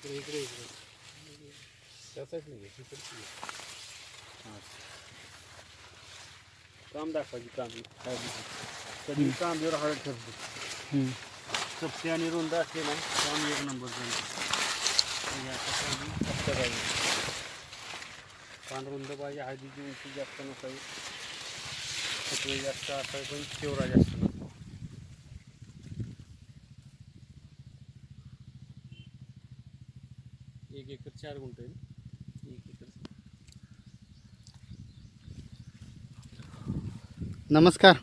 इकडे इकडे इकडे. त्याचाच नाही इकडे काम दाखवायची काम. कधी कांबीवर हळद ठरते. चपटे आणि रुंद असले ना काम एक नंबर पान रुंद पाहिजे हळदीची उंची जास्त नसावी. जास्त असावी पण चिवरा जास्त नको एक एकर चार गुंठ? एक एकर. नमस्कार.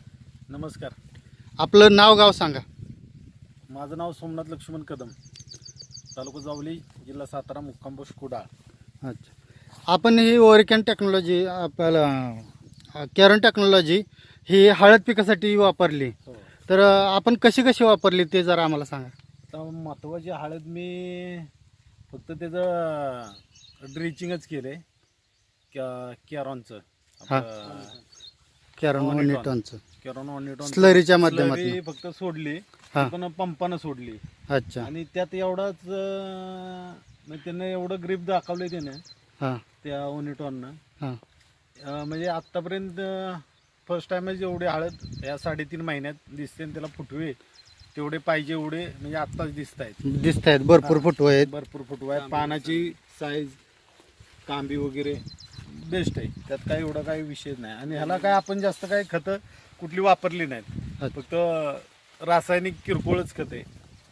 नमस्कार. आपलं नाव गाव सांगा. माझं नाव सोमनाथ लक्ष्मण कदम. तालुका जावली जिल्हा सातारा मुक्काम पोस्ट कुडाळ अच्छा. आपण ही ओरिकॅन टेक्नॉलॉजी आपल्याला कॅरन टेक्नॉलॉजी ही हळद पिकासाठी वापरली. हो. तर आपण कशी कशी वापरली ते जरा आम्हाला सांगा. तर महत्त्वाची हळद मी फक्त त्याचं ड्रिचिंगच केलं आहे कॅ कॅरॉनचं. हा. कॅरन ऑनिटॉन स्लरीच्या माध्यमातून. फक्त सोडली. हा. पण पंपानं सोडली. अच्छा. आणि त्यात एवढाच अं, म्हणजे त्यानं एवढं ग्रीप दाखवलंय त्यानं. हां. त्या ओनिटॉननं हां. अं, म्हणजे आत्तापर्यंत फर्स्ट टाइमच एवढी हळद या साडेतीन महिन्यात दिसते आणि त्याला फुटवे. तेवढे पाहिजे एवढे म्हणजे आत्ताच दिसत आहेत दिसत आहेत भरपूर फुटवे आहेत. भरपूर फुटवा आहेत. पानाची साईज कांबी वगैरे बेस्ट आहे. त्यात काही एवढा काही विषय नाही. आणि ह्याला काय आपण जास्त काही खतं कुठली वापरली नाहीत. फक्त रासायनिक किरकोळच खत आहे.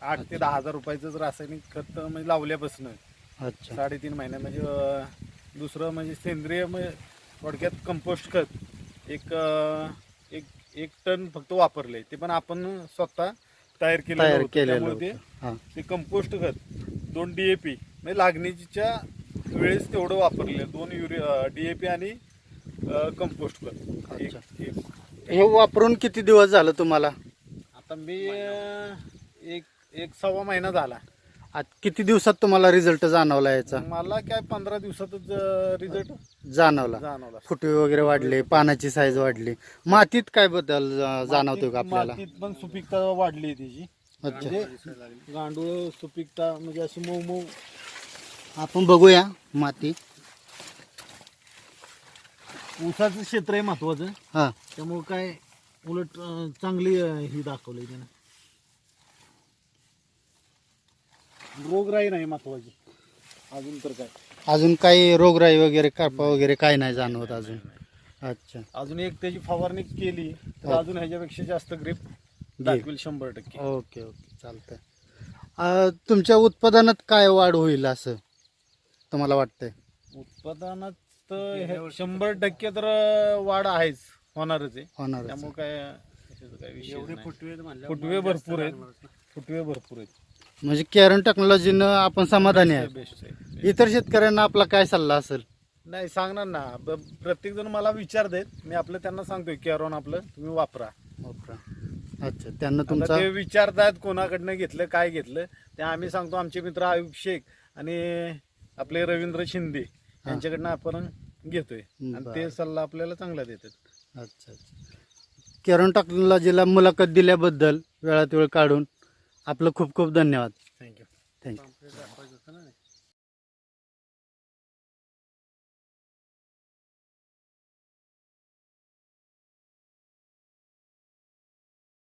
आठ ते दहा हजार रुपयाचंच रासायनिक खत म्हणजे लावल्यापासून. अच्छा. साडेतीन महिन्यात म्हणजे अं, दुसरं म्हणजे सेंद्रिय म्हणजे थोडक्यात कंपोस्ट खत. एक अं, एक एक टन फक्त वापरले ते पण आपण स्वतः तयार केलेलं तयार होतं. केलेलं त्यामुळे ते होतं. हां ते कंपोस्ट खत दोन डीएपी म्हणजे लागणीच्या वेळेस तेवढं वापरले दोन युरिया डीएपी आणि कंपोस्ट खत एक- अच्छा. एक. हे वापरून किती दिवस झालं तुम्हाला आता मी अं, एक एक सव्वा महिना झाला आत किती दिवसात तुम्हाला रिझल्ट जाणवला याचा? मला काय पंधरा दिवसातच रिझल्ट जाणवला. जाणवला. फुटवे वगैरे वाढले पानाची साईज वाढली. मातीत काय बदल जा- जाणवतोय का आपल्याला? मातीत पण सुपीकता वाढली त्याची अच्छा. म्हणजे गांडूळ सुपीकता म्हणजे अशी मऊ मऊ. आपण बघूया माती. ऊसाचं क्षेत्र आहे महत्वाचं. हा. त्यामुळे काय उलट अं, चांगली अं, ही दाखवली त्यानं. रोगराई नाही महत्वाची. अजून तर काय? अजून काही रोगराई वगैरे करपा वगैरे काय नाही जाणवत अजून. अच्छा. अजून एक त्याची फवारणी केली तर हो. अजून ह्याच्यापेक्षा जास्त ग्रीप दाखवेल शंभर टक्के. ओके ओके चालतंय. अं, तुमच्या उत्पादनात काय वाढ होईल असं तुम्हाला वाटतंय? उत्पादनात तर हे शंभर टक्के तर वाढ आहेच होणारच आहे. होणार त्यामुळे काय त्याचं काय विषय नाही. फुटवे भरपूर आहेत. फुटवे भरपूर आहेत. म्हणजे कॅरन टेक्नॉलॉजीनं आपण समाधानी आहे. बेस्ट आहे इतर शेतकऱ्यांना आपला काय सल्ला असेल? नाही सांगणार ना. प्रत्येक जण मला विचारतात मी आपलं त्यांना सांगतोय कॅरॉन आपलं तुम्ही वापरा. अच्छा त्यांना आता तुमचा ते विचारतात कोणाकडनं घेतलं काय घेतलं. ते आम्ही सांगतो आमचे मित्र आयुब शेख आणि आपले रवींद्र शिंदे यांच्याकडनं आपण घेतोय. आणि बरं. ते सल्ला आपल्याला चांगला देतात. अच्छा अच्छा. कॅरन टेक्नॉलॉजीला मुलाखत दिल्याबद्दल वेळात वेळ काढून आपलं खूप खूप धन्यवाद. Thank you thank you